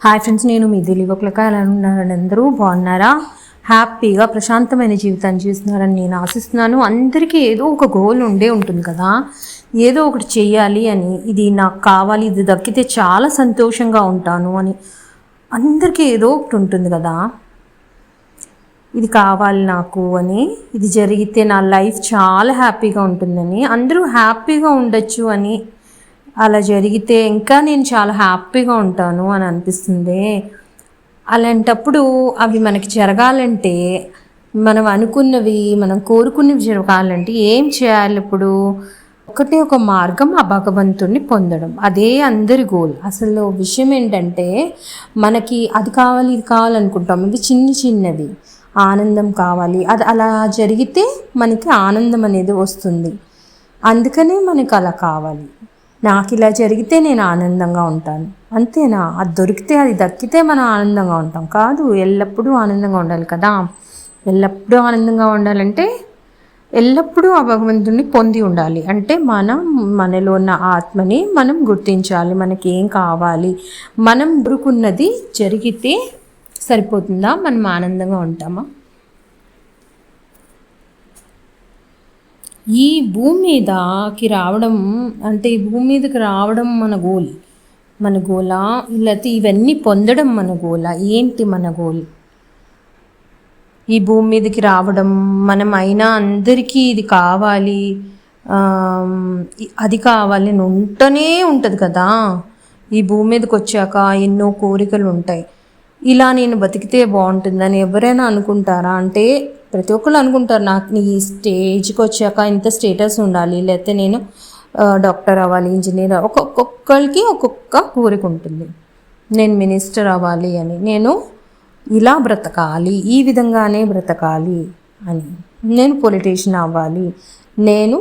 Hi friends నేను మీ దిలీవకులక ఎలా ఉన్నారని అందరూ బాగున్నారా? హ్యాపీగా ప్రశాంతమైన జీవితాన్ని జీవిస్తున్నారని నేను ఆశిస్తున్నాను. అందరికీ ఏదో ఒక గోల్ ఉండే ఉంటుంది కదా? ఏదో ఒకటి చేయాలి అని ఇది నాకు కావాలి ఇది దక్కితే చాలా సంతోషంగా ఉంటాను అని అందరికీ ఏదో ఒకటి ఉంటుంది కదా? ఇది కావాలి నాకు అని ఇది జరిగితే నా లైఫ్ చాలా హ్యాపీగా ఉంటుందని అందరూ హ్యాపీగా ఉండొచ్చు అని అలా జరిగితే ఇంకా నేను చాలా హ్యాపీగా ఉంటాను అని అనిపిస్తుంది. అలాంటప్పుడు అవి మనకి జరగాలంటే మనం అనుకున్నవి మనం కోరుకున్నవి జరగాలంటే ఏం చేయాలి ఇప్పుడు? ఒకటే ఒక మార్గం ఆ భగవంతుణ్ణి పొందడం. అదే అందరి గోల్. అసలు విషయం ఏంటంటే మనకి అది కావాలి ఇది కావాలనుకుంటాం. ఇవి చిన్న చిన్నవి. ఆనందం కావాలి. అది అలా జరిగితే మనకి ఆనందం అనేది వస్తుంది. అందుకనే మనకు అలా కావాలి. నాకు ఇలా జరిగితే నేను ఆనందంగా ఉంటాను. అంతేనా? అది దొరికితే అది దక్కితే మనం ఆనందంగా ఉంటాం. కాదు ఎల్లప్పుడూ ఆనందంగా ఉండాలి కదా. ఎల్లప్పుడూ ఆనందంగా ఉండాలంటే ఎల్లప్పుడూ ఆ భగవంతుడిని పొంది ఉండాలి. అంటే మనం మనలో ఉన్న ఆత్మని మనం గుర్తించాలి. మనకి ఏం కావాలి? మనం దొరుకున్నది జరిగితే సరిపోతుందా? మనం ఆనందంగా ఉంటామా? ఈ భూమి మీదకి రావడం అంటే ఈ భూమి మీదకి రావడం మన గోల్ మన గోలా లేకపోతే ఇవన్నీ పొందడం మన గోలా ఏంటి మన గోల్ ఈ భూమి మీదకి రావడం మనం అయినా అందరికీ ఇది కావాలి. అది కావాలి అని ఉంటూనే ఉంటుంది కదా? ఈ భూమి మీదకి వచ్చాక ఎన్నో కోరికలు ఉంటాయి. ఇలా నేను బతికితే బాగుంటుందని ఎవరైనా అనుకుంటారా? అంటే ప్రతి ఒక్కళ్ళు అనుకుంటారు నాకు ఈ స్టేజ్కి వచ్చాక ఇంత స్టేటస్ ఉండాలి లేకపోతే నేను డాక్టర్ అవ్వాలి ఇంజనీర్ అవ్వాలి. ఒక్కొక్కరికి ఒక్కొక్క కోరిక ఉంటుంది. నేను మినిస్టర్ అవ్వాలి అని నేను ఇలా బ్రతకాలి ఈ విధంగానే బ్రతకాలి అని. నేను పొలిటీషియన్ అవ్వాలి నేను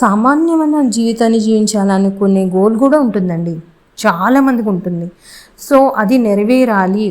సామాన్యమైన జీవితాన్ని జీవించాలనుకునే గోల్ కూడా ఉంటుందండి చాలామందికి ఉంటుంది. సో అది నెరవేరాలి.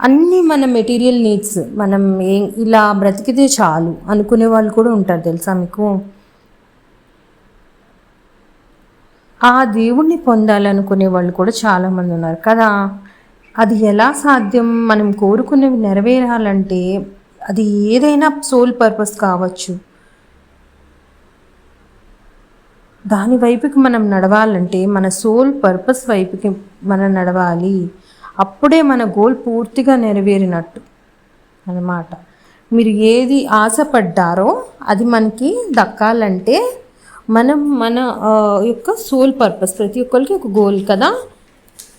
అన్నీ మన మెటీరియల్ నీడ్స్ మనం ఏం ఇలా బ్రతికితే చాలు అనుకునే వాళ్ళు కూడా ఉంటారు తెలుసా మీకు? ఆ దేవుణ్ణి పొందాలనుకునే వాళ్ళు కూడా చాలామంది ఉన్నారు కదా. అది ఎలా సాధ్యం? మనం కోరుకునేవి నెరవేరాలంటే అది ఏదైనా సోల్ పర్పస్ కావచ్చు. దాని వైపుకి మనం నడవాలంటే మన సోల్ పర్పస్ వైపుకి మనం నడవాలి. అప్పుడే మన గోల్ పూర్తిగా నెరవేరినట్టు అన్నమాట. మీరు ఏది ఆశపడ్డారో అది మనకి దక్కాలంటే మనం మన యొక్క సోల్ పర్పస్ ప్రతి ఒక్కరికి ఒక గోల్ కదా.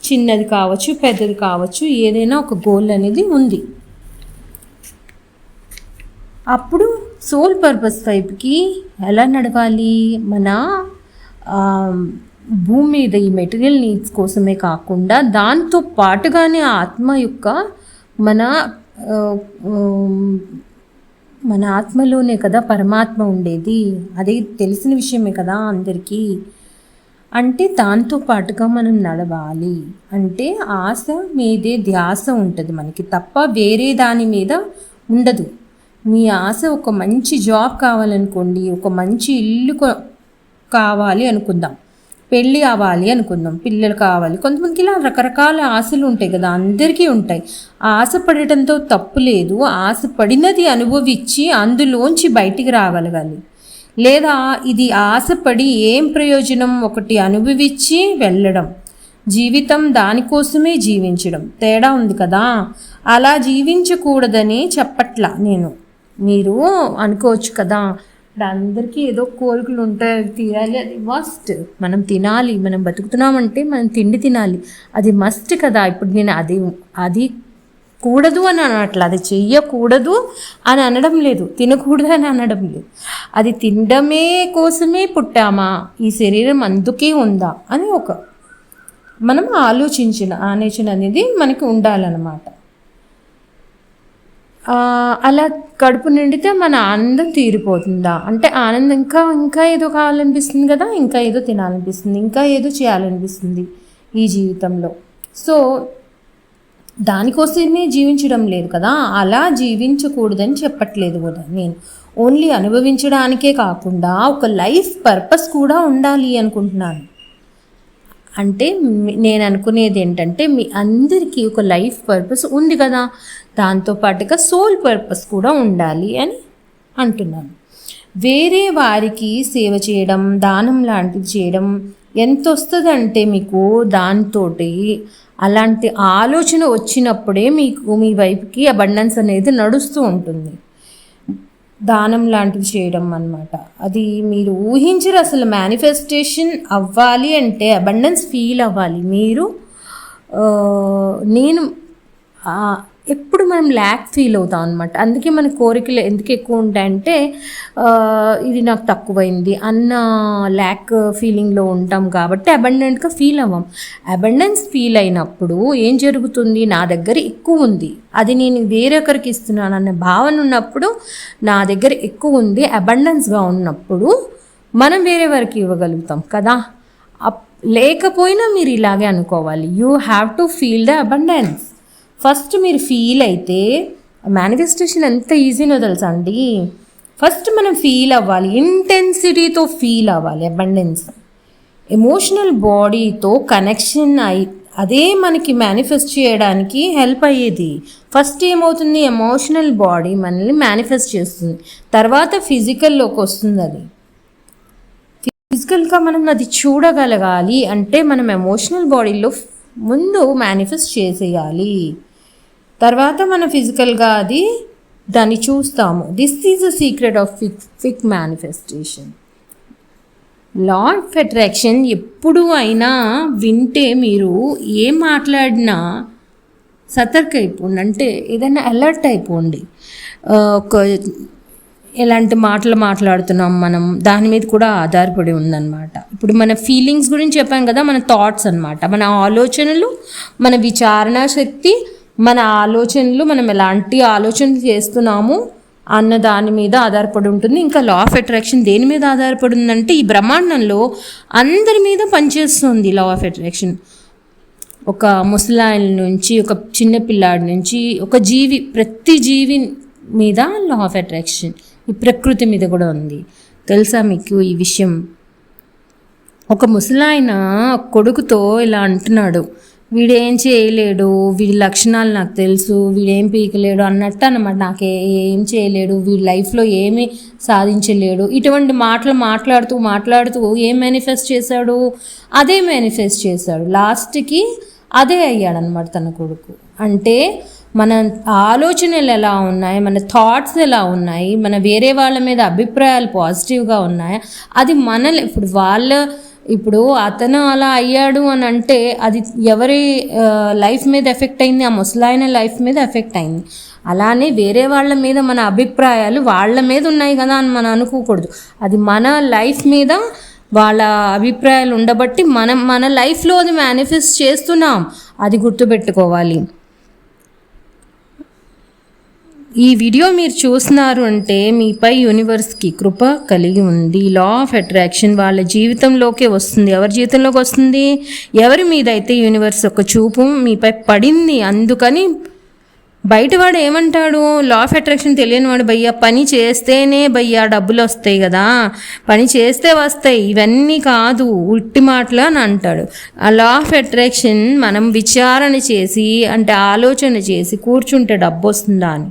చిన్నది కావచ్చు పెద్దది కావచ్చు ఏదైనా ఒక గోల్ అనేది ఉంది. అప్పుడు సోల్ పర్పస్ వైపుకి ఎలా నడవాలి? మన భూమి మీద ఈ మెటీరియల్ నీడ్స్ కోసమే కాకుండా దాంతో పాటుగానే ఆత్మ యొక్క మన మన ఆత్మలోనే కదా పరమాత్మ ఉండేది. అది తెలిసిన విషయమే కదా అందరికీ. అంటే దాంతో పాటుగా మనం నడవాలి. అంటే ఆశ మీదే ధ్యాస ఉంటుంది మనకి తప్ప వేరే దాని మీద ఉండదు. మీ ఆశ ఒక మంచి జాబ్ కావాలనుకోండి ఒక మంచి ఇల్లు కావాలి అనుకుందాం. పెళ్ళి అవ్వాలి అనుకుందాం పిల్లలు కావాలి. కొంతమందికి ఇలా రకరకాల ఆశలు ఉంటాయి కదా అందరికీ ఉంటాయి. ఆశపడటంతో తప్పు లేదు. ఆశపడినది అనుభవించి అందులోంచి బయటికి రాగలగాలి లేదా ఇది ఆశపడి ఏం ప్రయోజనం ఒకటి అనుభవించి వెళ్ళడం. జీవితం దానికోసమే జీవించడం. తేడా ఉంది కదా. అలా జీవించకూడదని చెప్పట్లా నేను. మీరు అనుకోవచ్చు కదా. ఇప్పుడు అందరికీ ఏదో కోరికలు ఉంటాయి తీరాలి అది మస్ట్ మనం తినాలి మనం బతుకుతున్నామంటే మనం తిండి తినాలి. అది మస్ట్ కదా. ఇప్పుడు నేను అది అది కూడదు అని అనట్లా అది చెయ్యకూడదు అని అనడం లేదు. తినకూడదు అని అనడం లేదు. అది తినడమే కోసమే పుట్టామా? ఈ శరీరం అందుకే ఉందా? అని ఒక మనం ఆలోచించిన ఆలోచన అనేది మనకి ఉండాలన్నమాట. అలా కడుపు నిండితే మన ఆనందం తీరిపోతుందా? అంటే ఆనందం ఇంకా ఇంకా ఏదో కావాలనిపిస్తుంది కదా ఇంకా ఏదో తినాలనిపిస్తుంది ఇంకా ఏదో చేయాలనిపిస్తుంది ఈ జీవితంలో. సో దానికోసమే జీవించడం లేదు కదా అలా జీవించకూడదని చెప్పట్లేదు కూడా నేను ఓన్లీ అనుభవించడానికే కాకుండా ఒక లైఫ్ పర్పస్ కూడా ఉండాలి అనుకుంటున్నాను. అంటే నేను అనుకునేది ఏంటంటే మీ అందరికీ ఒక లైఫ్ పర్పస్ ఉంది కదా. దాంతో పాటుగా సోల్ పర్పస్ కూడా ఉండాలి అని అంటున్నాను. వేరే వారికి సేవ చేయడం దానం లాంటిది చేయడం ఎంత వస్తుందంటే మీకు దాంతో అలాంటి ఆలోచన వచ్చినప్పుడే మీకు మీ వైపుకి అబండెన్స్ అనేది నడుస్తూ ఉంటుంది. దానం లాంటివి చేయడం అన్నమాట. అది మీరు ఊహించరు అసలు మేనిఫెస్టేషన్ అవ్వాలి అంటే అబండెన్స్ ఫీల్ అవ్వాలి. మీరు నేను ఎప్పుడు మనం ల్యాక్ ఫీల్ అవుతాం అనమాట అందుకే మన కోరికలు ఎందుకు ఎక్కువ ఉంటాయంటే ఇది నాకు తక్కువైంది అన్న ల్యాక్ ఫీలింగ్లో ఉంటాం కాబట్టి అబండెంట్గా ఫీల్ అవ్వం. అబండెన్స్ ఫీల్ అయినప్పుడు ఏం జరుగుతుంది? నా దగ్గర ఎక్కువ ఉంది. అది నేను వేరొకరికి ఇస్తున్నాను అనే భావన ఉన్నప్పుడు నా దగ్గర ఎక్కువ ఉంది అబండెన్స్గా ఉన్నప్పుడు మనం వేరే వారికి ఇవ్వగలుగుతాం కదా. అప్- లేకపోయినా మీరు ఇలాగే అనుకోవాలి. You have to feel the abundance first మీరు ఫీల్ అయితే మేనిఫెస్టేషన్ ఎంత ఈజీనో తెలుసా అండి? ఫస్ట్ మనం ఫీల్ అవ్వాలి ఇంటెన్సిటీతో ఫీల్ అవ్వాలి అబండెన్స్ ఎమోషనల్ బాడీతో కనెక్షన్ అయి అదే మనకి మేనిఫెస్ట్ చేయడానికి హెల్ప్ అయ్యేది. ఫస్ట్ ఏమవుతుంది? ఎమోషనల్ బాడీ మనల్ని మేనిఫెస్ట్ చేస్తుంది. తర్వాత ఫిజికల్లోకి వస్తుంది అది. ఫిజికల్గా మనం అది చూడగలగాలి అంటే మనం ఎమోషనల్ బాడీలో ముందు మేనిఫెస్ట్ చేసేయాలి. తర్వాత మనం ఫిజికల్గా అది దాన్ని చూస్తాము. This is the secret of ఫిక్ ఫిక్ manifestation law of attraction ఎప్పుడు అయినా వింటే మీరు ఏం మాట్లాడినా సతర్క్ అయిపోండి. అంటే ఏదైనా అలర్ట్ అయిపోండి. ఒక ఎలాంటి మాటలు మాట్లాడుతున్నాం మనం దాని మీద కూడా ఆధారపడి ఉందన్నమాట. ఇప్పుడు మన ఫీలింగ్స్ గురించి చెప్పాం కదా మన థాట్స్ అన్నమాట. మన ఆలోచనలు మన విచారణ శక్తి మన ఆలోచనలు మనం ఎలాంటి ఆలోచనలు చేస్తున్నాము అన్న దాని మీద ఆధారపడి ఉంటుంది. ఇంకా లా ఆఫ్ అట్రాక్షన్ దేని మీద ఆధారపడి ఉందంటే ఈ బ్రహ్మాండంలో అందరి మీద పనిచేస్తుంది లా ఆఫ్ అట్రాక్షన్ ఒక ముసలాయన నుంచి ఒక చిన్న పిల్లాడి నుంచి ఒక జీవి ప్రతి జీవి మీద లా ఆఫ్ అట్రాక్షన్ ఈ ప్రకృతి మీద కూడా ఉంది. తెలుసా మీకు ఈ విషయం? ఒక ముసలాయన కొడుకుతో ఇలా అంటున్నాడు. వీడేం చేయలేడు వీడి లక్షణాలు నాకు తెలుసు వీడేం పీకలేడు అన్నట్టు అనమాట నాకు ఏం చేయలేడు వీడి లైఫ్లో ఏమీ సాధించలేడు. ఇటువంటి మాటలు మాట్లాడుతూ మాట్లాడుతూ ఏం మేనిఫెస్ట్ చేశాడు? అదే మేనిఫెస్ట్ చేశాడు. లాస్ట్కి అదే అయ్యాడనమాట తన కొడుకు. అంటే మన ఆలోచనలు ఎలా ఉన్నాయి మన థాట్స్ ఎలా ఉన్నాయి మన వేరే వాళ్ళ మీద అభిప్రాయాలు పాజిటివ్గా ఉన్నాయా అది మన ఇప్పుడు వాళ్ళ ఇప్పుడు అతను అలా అయ్యాడు అని అంటే అది ఎవరి లైఫ్ మీద ఎఫెక్ట్ అయింది ఆ ముసలాయన లైఫ్ మీద ఎఫెక్ట్ అయింది. అలానే వేరే వాళ్ళ మీద మన అభిప్రాయాలు వాళ్ళ మీద ఉన్నాయి కదా అని మనం అనుకోకూడదు. అది మన లైఫ్ మీద వాళ్ళ అభిప్రాయాలు ఉండబట్టి మనం మన లైఫ్లో అది మేనిఫెస్ట్ చేస్తున్నాం. అది గుర్తుపెట్టుకోవాలి. ఈ వీడియో మీరు చూస్తున్నారు అంటే మీపై యూనివర్స్కి కృప కలిగి ఉంది. లా ఆఫ్ అట్రాక్షన్ వాళ్ళ జీవితంలోకే వస్తుంది. ఎవరి జీవితంలోకి వస్తుంది? ఎవరి మీద అయితే యూనివర్స్ ఒక చూపు మీపై పడింది? అందుకని బయటవాడు ఏమంటాడు? లా ఆఫ్ అట్రాక్షన్ తెలియని వాడు భయ్యా పని చేస్తేనే భయ్యా డబ్బులు వస్తాయి కదా. పని చేస్తే వస్తాయి. ఇవన్నీ కాదు ఉట్టి మాటలు అని అంటాడు. ఆ లా ఆఫ్ అట్రాక్షన్ మనం విచారణ చేసి అంటే ఆలోచన చేసి కూర్చుంటే డబ్బు వస్తుందా అని.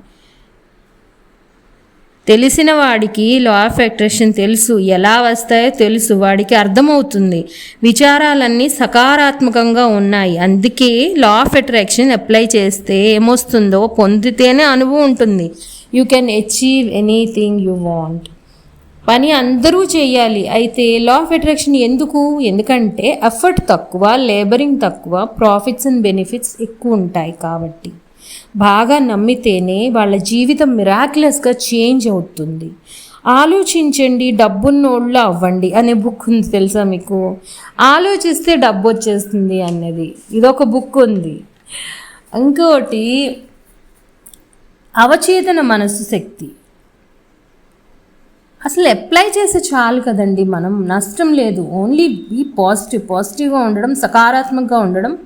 తెలిసిన వాడికి లా ఆఫ్ అట్రాక్షన్ తెలుసు. ఎలా వస్తాయో తెలుసు. వాడికి అర్థమవుతుంది. విచారాలన్నీ సకారాత్మకంగా ఉన్నాయి. అందుకే లా ఆఫ్ అట్రాక్షన్ అప్లై చేస్తే ఏమొస్తుందో పొందితేనే అనుభవం ఉంటుంది. You can achieve anything you want పని అందరూ చేయాలి. అయితే లా ఆఫ్ అట్రాక్షన్ ఎందుకు? ఎందుకంటే ఎఫర్ట్ తక్కువ లేబరింగ్ తక్కువ ప్రాఫిట్స్ అండ్ బెనిఫిట్స్ ఎక్కువ ఉంటాయి కాబట్టి. బాగా నమ్మితేనే వాళ్ళ జీవితం మిరాక్యులస్గా చేంజ్ అవుతుంది. ఆలోచించండి డబ్బున్నోళ్ళు అవ్వండి అనే బుక్ ఉంది తెలుసా మీకు? ఆలోచిస్తే డబ్బు వచ్చేస్తుంది అన్నది. ఇదొక బుక్ ఉంది. ఇంకోటి అవచేతన మనసు శక్తి. అసలు అప్లై చేస్తే చాలు కదండి మనం. నష్టం లేదు. ఓన్లీ బీ పాజిటివ్ పాజిటివ్గా ఉండడం సకారాత్మకంగా ఉండడం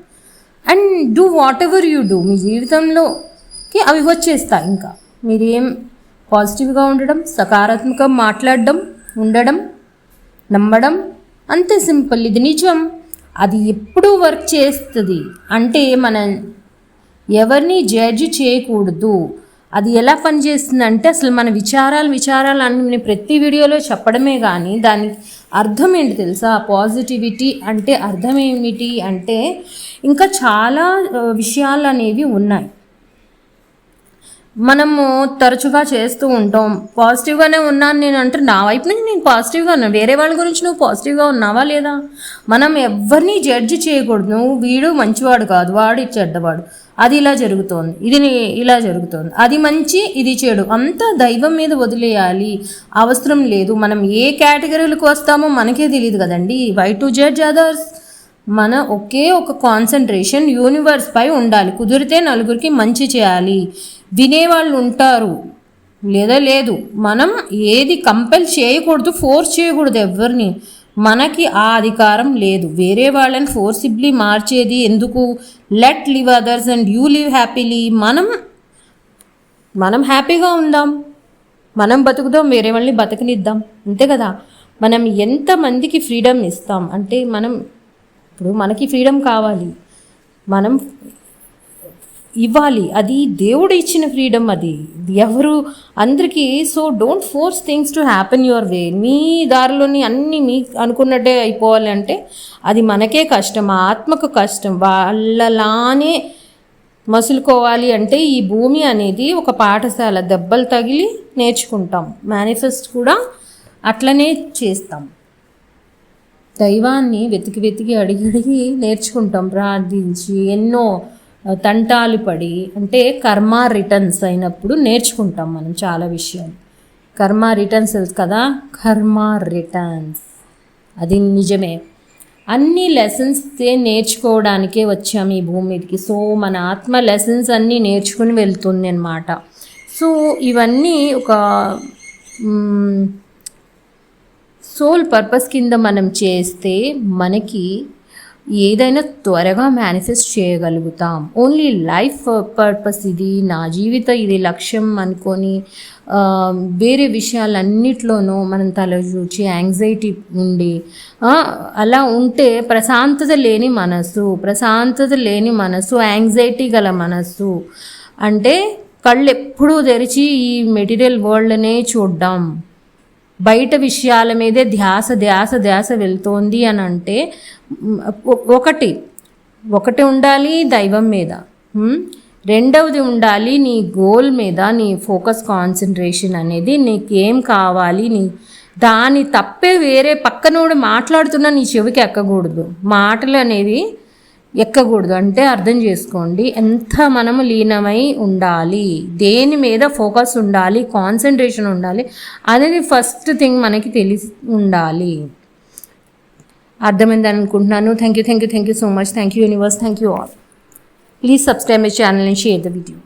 and do whatever you do మీ జీవితంలోకి అవి వచ్చేస్తాయి ఇంకా. మీరేం పాజిటివ్గా ఉండడం సకారాత్మకంగా మాట్లాడడం ఉండడం నమ్మడం అంతే సింపుల్. ఇది నిజం. అది ఎప్పుడూ వర్క్ చేస్తుంది. అంటే మనం ఎవరిని జడ్జి చేయకూడదు. అది ఎలా పనిచేస్తుందంటే అసలు మన విచారాలు విచారాలు అని ప్రతి వీడియోలో చెప్పడమే కానీ దాని అర్థం ఏంటి తెలుసా? పాజిటివిటీ అంటే అర్థం ఏమిటి అంటే ఇంకా చాలా విషయాలు అనేవి ఉన్నాయి. మనము తరచుగా చేస్తూ ఉంటాం. పాజిటివ్గానే ఉన్నాను నేను అంటే నా వైపు నుంచి నేను పాజిటివ్గా ఉన్నాను. వేరే వాళ్ళ గురించి నువ్వు పాజిటివ్గా ఉన్నావా లేదా? మనం ఎవరిని జడ్జి చేయకూడదు. నువ్వు వీడు మంచివాడు కాదు. వాడు చెడ్డవాడు. అది ఇలా జరుగుతోంది. ఇది ఇలా జరుగుతోంది. అది మంచి ఇది చెడు. అంతా దైవం మీద వదిలేయాలి. అవసరం లేదు. మనం ఏ కేటగిరీలకు వస్తామో మనకే తెలియదు కదండి. వై టు జడ్జ్ అదర్స్ మన ఒకే ఒక కాన్సన్ట్రేషన్ యూనివర్స్ పై ఉండాలి. కుదిరితే నలుగురికి మంచి చేయాలి. వినేవాళ్ళు ఉంటారు లేదా లేదు. మనం ఏది కంపెల్ చేయకూడదు ఫోర్స్ చేయకూడదు ఎవరిని మనకి ఆ అధికారం లేదు. వేరే వాళ్ళని ఫోర్సిబ్లీ మార్చేది ఎందుకు? Let live others and you live happily మనం మనం హ్యాపీగా ఉందాం. మనం బతుకుదాం వేరే వాళ్ళని బతకనిద్దాం. అంతే కదా? మనం ఎంతమందికి ఫ్రీడమ్ ఇస్తాం? అంటే మనం ఇప్పుడు మనకి ఫ్రీడమ్ కావాలి. మనం ఇవ్వాలి. అది దేవుడు ఇచ్చిన ఫ్రీడమ్ అది. ఎవరు అందరికీ so don't force things to happen your way. మీ దారిలోని అన్నీ మీ అనుకున్నట్టే అయిపోవాలి అంటే అది మనకే కష్టం ఆ ఆత్మకు కష్టం. వాళ్ళలానే మసులుకోవాలి అంటే ఈ భూమి అనేది ఒక పాఠశాల. దెబ్బలు తగిలి నేర్చుకుంటాం. మేనిఫెస్ట్ కూడా అట్లనే చేస్తాం. దైవాన్ని వెతికి వెతికి అడిగి అడిగి నేర్చుకుంటాం. ప్రార్థించి ఎన్నో తంటాలు పడి అంటే కర్మ రిటర్న్స్ అయినప్పుడు నేర్చుకుంటాం మనం చాలా విషయాలు. కర్మ రిటర్న్స్ తెలుసు కదా? కర్మ రిటర్న్స్. అది నిజమే. అన్ని లెసన్స్ నేర్చుకోవడానికే వచ్చాం ఈ భూమి మీదకి. సో మన ఆత్మ లెసన్స్ అన్నీ నేర్చుకుని వెళ్తుంది అనమాట సో ఇవన్నీ ఒక సోల్ పర్పస్ కింద మనం చేస్తే మనకి ఏదైనా త్వరగా మేనిఫెస్ట్ చేయగలుగుతాం. ఓన్లీ లైఫ్ పర్పస్ ఇది నా జీవిత ఇది లక్ష్యం అనుకొని వేరే విషయాలన్నిట్లోనూ మనం తల చూచి యాంగ్జైటీ ఉండి అలా ఉంటే ప్రశాంతత లేని మనసు ప్రశాంతత లేని మనసు యాంగ్జైటీ గల మనసు అంటే కళ్ళు ఎప్పుడూ తెరిచి ఈ మెటీరియల్ వరల్డ్నే చూడ్డాం. బయట విషయాల మీదే ధ్యాస ధ్యాస ధ్యాస వెళ్తోంది అని అంటే ఒకటి ఒకటి ఉండాలి దైవం మీద. రెండవది ఉండాలి నీ గోల్ మీద నీ ఫోకస్ కాన్సన్ట్రేషన్ అనేది నీకేం కావాలి నీ దాని తప్పే వేరే పక్కనోడు మాట్లాడుతున్నా నీ చెవికి ఎక్కకూడదు. మాటలు అనేవి ఎక్కకూడదు. అంటే అర్థం చేసుకోండి. ఎంత మనము లీనమై ఉండాలి దేని మీద ఫోకస్ ఉండాలి కాన్సన్ట్రేషన్ ఉండాలి అనేది ఫస్ట్ థింగ్ మనకి తెలిసి ఉండాలి. అర్థమైందని అనుకుంటున్నాను. Thank you thank you thank you so much thank you universe thank you all please subscribe my channel and share the video